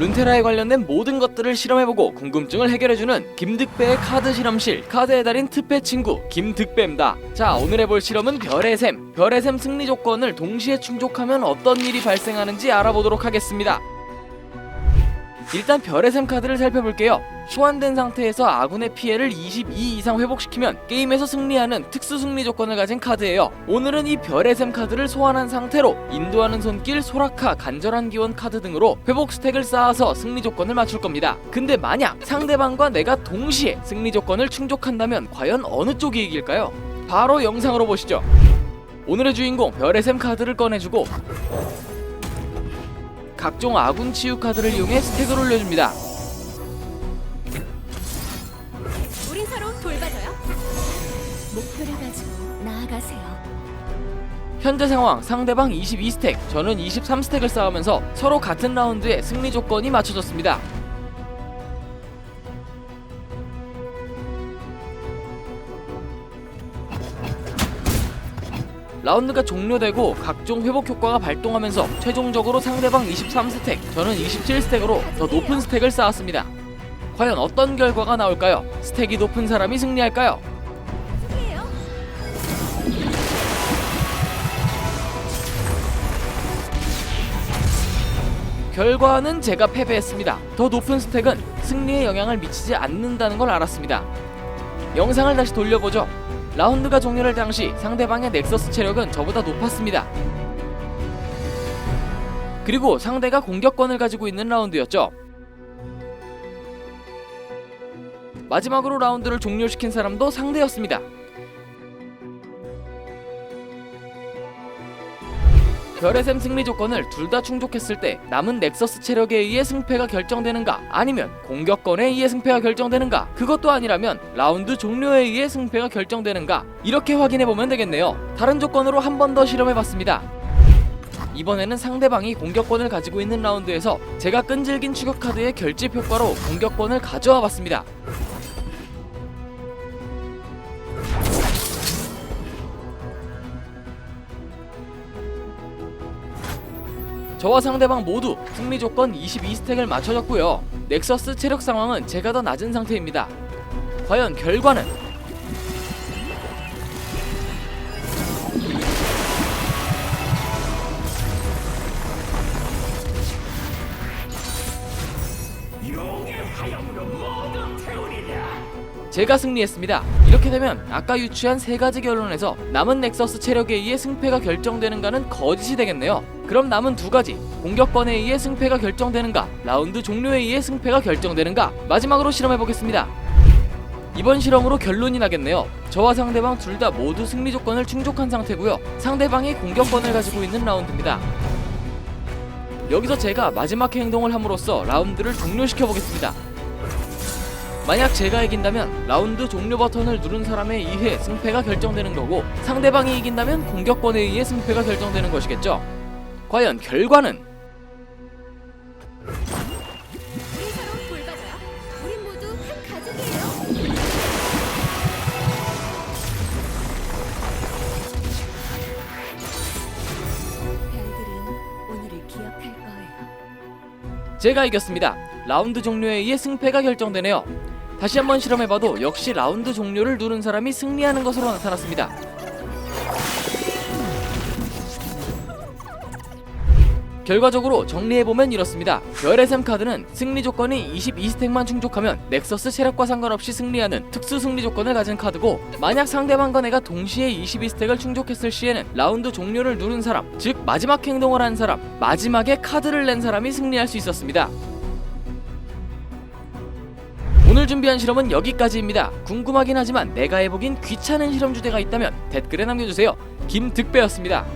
룬테라에 관련된 모든 것들을 실험해보고 궁금증을 해결해주는 김득배의 카드 실험실 카드의 달인 특배 친구 김득배입니다. 자 오늘 해볼 실험은 별의 샘 별의 샘 승리 조건을 동시에 충족하면 어떤 일이 발생하는지 알아보도록 하겠습니다. 일단 별의 샘 카드를 살펴볼게요. 소환된 상태에서 아군의 피해를 22 이상 회복시키면 게임에서 승리하는 특수 승리 조건을 가진 카드예요. 오늘은 이 별의 샘 카드를 소환한 상태로 인도하는 손길, 소라카, 간절한 기원 카드 등으로 회복 스택을 쌓아서 승리 조건을 맞출 겁니다. 근데 만약 상대방과 내가 동시에 승리 조건을 충족한다면 과연 어느 쪽이 이길까요? 바로 영상으로 보시죠. 오늘의 주인공 별의 샘 카드를 꺼내주고 각종 아군 치유 카드를 이용해 스택을 올려줍니다. 우린 서로 돌봐줘요. 목표를 가지고 나아가세요. 현재 상황 상대방 22스택, 저는 23스택을 쌓으면서 서로 같은 라운드에 승리 조건이 맞춰졌습니다. 라운드가 종료되고 각종 회복 효과가 발동하면서 최종적으로 상대방 23스택, 저는 27스택으로 더 높은 스택을 쌓았습니다. 과연 어떤 결과가 나올까요? 스택이 높은 사람이 승리할까요? 결과는 제가 패배했습니다. 더 높은 스택은 승리에 영향을 미치지 않는다는 걸 알았습니다. 영상을 다시 돌려보죠. 라운드가 종료할 당시 상대방의 넥서스 체력은 저보다 높았습니다. 그리고 상대가 공격권을 가지고 있는 라운드였죠. 마지막으로 라운드를 종료시킨 사람도 상대였습니다. 별의 샘 승리 조건을 둘 다 충족했을 때 남은 넥서스 체력에 의해 승패가 결정되는가? 아니면 공격권에 의해 승패가 결정되는가? 그것도 아니라면 라운드 종료에 의해 승패가 결정되는가? 이렇게 확인해 보면 되겠네요. 다른 조건으로 한 번 더 실험해 봤습니다. 이번에는 상대방이 공격권을 가지고 있는 라운드에서 제가 끈질긴 추격 카드의 결집 효과로 공격권을 가져와 봤습니다 저와 상대방 모두 승리 조건 22스택을 맞춰졌고요. 넥서스 체력 상황은 제가 더 낮은 상태입니다. 과연 결과는 제가 승리했습니다. 이렇게 되면 아까 유추한 세 가지 결론에서 남은 넥서스 체력에 의해 승패가 결정되는가는 거짓이 되겠네요. 그럼 남은 두 가지 공격권에 의해 승패가 결정되는가 라운드 종료에 의해 승패가 결정되는가 마지막으로 실험해 보겠습니다. 이번 실험으로 결론이 나겠네요. 저와 상대방 둘 다 모두 승리 조건을 충족한 상태고요. 상대방이 공격권을 가지고 있는 라운드입니다. 여기서 제가 마지막 행동을 함으로써 라운드를 종료시켜 보겠습니다. 만약 제가 이긴다면 라운드 종료 버튼을 누른 사람에 의해 승패가 결정되는 거고 상대방이 이긴다면 공격권에 의해 승패가 결정되는 것이겠죠. 과연 결과는. 제가 이겼습니다. 라운드 종료에 의해 승패가 결정되네요. 다시 한번 실험해봐도 역시 라운드 종료를 누른 사람이 승리하는 것으로 나타났습니다. 결과적으로 정리해보면 이렇습니다. 별의 샘 카드는 승리 조건이 22스택만 충족하면 넥서스 체력과 상관없이 승리하는 특수 승리 조건을 가진 카드고 만약 상대방과 내가 동시에 22스택을 충족했을 시에는 라운드 종료를 누른 사람, 즉 마지막 행동을 한 사람, 마지막에 카드를 낸 사람이 승리할 수 있었습니다. 오늘 준비한 실험은 여기까지입니다. 궁금하긴 하지만 내가 해보긴 귀찮은 실험 주제가 있다면 댓글에 남겨주세요. 김득배였습니다.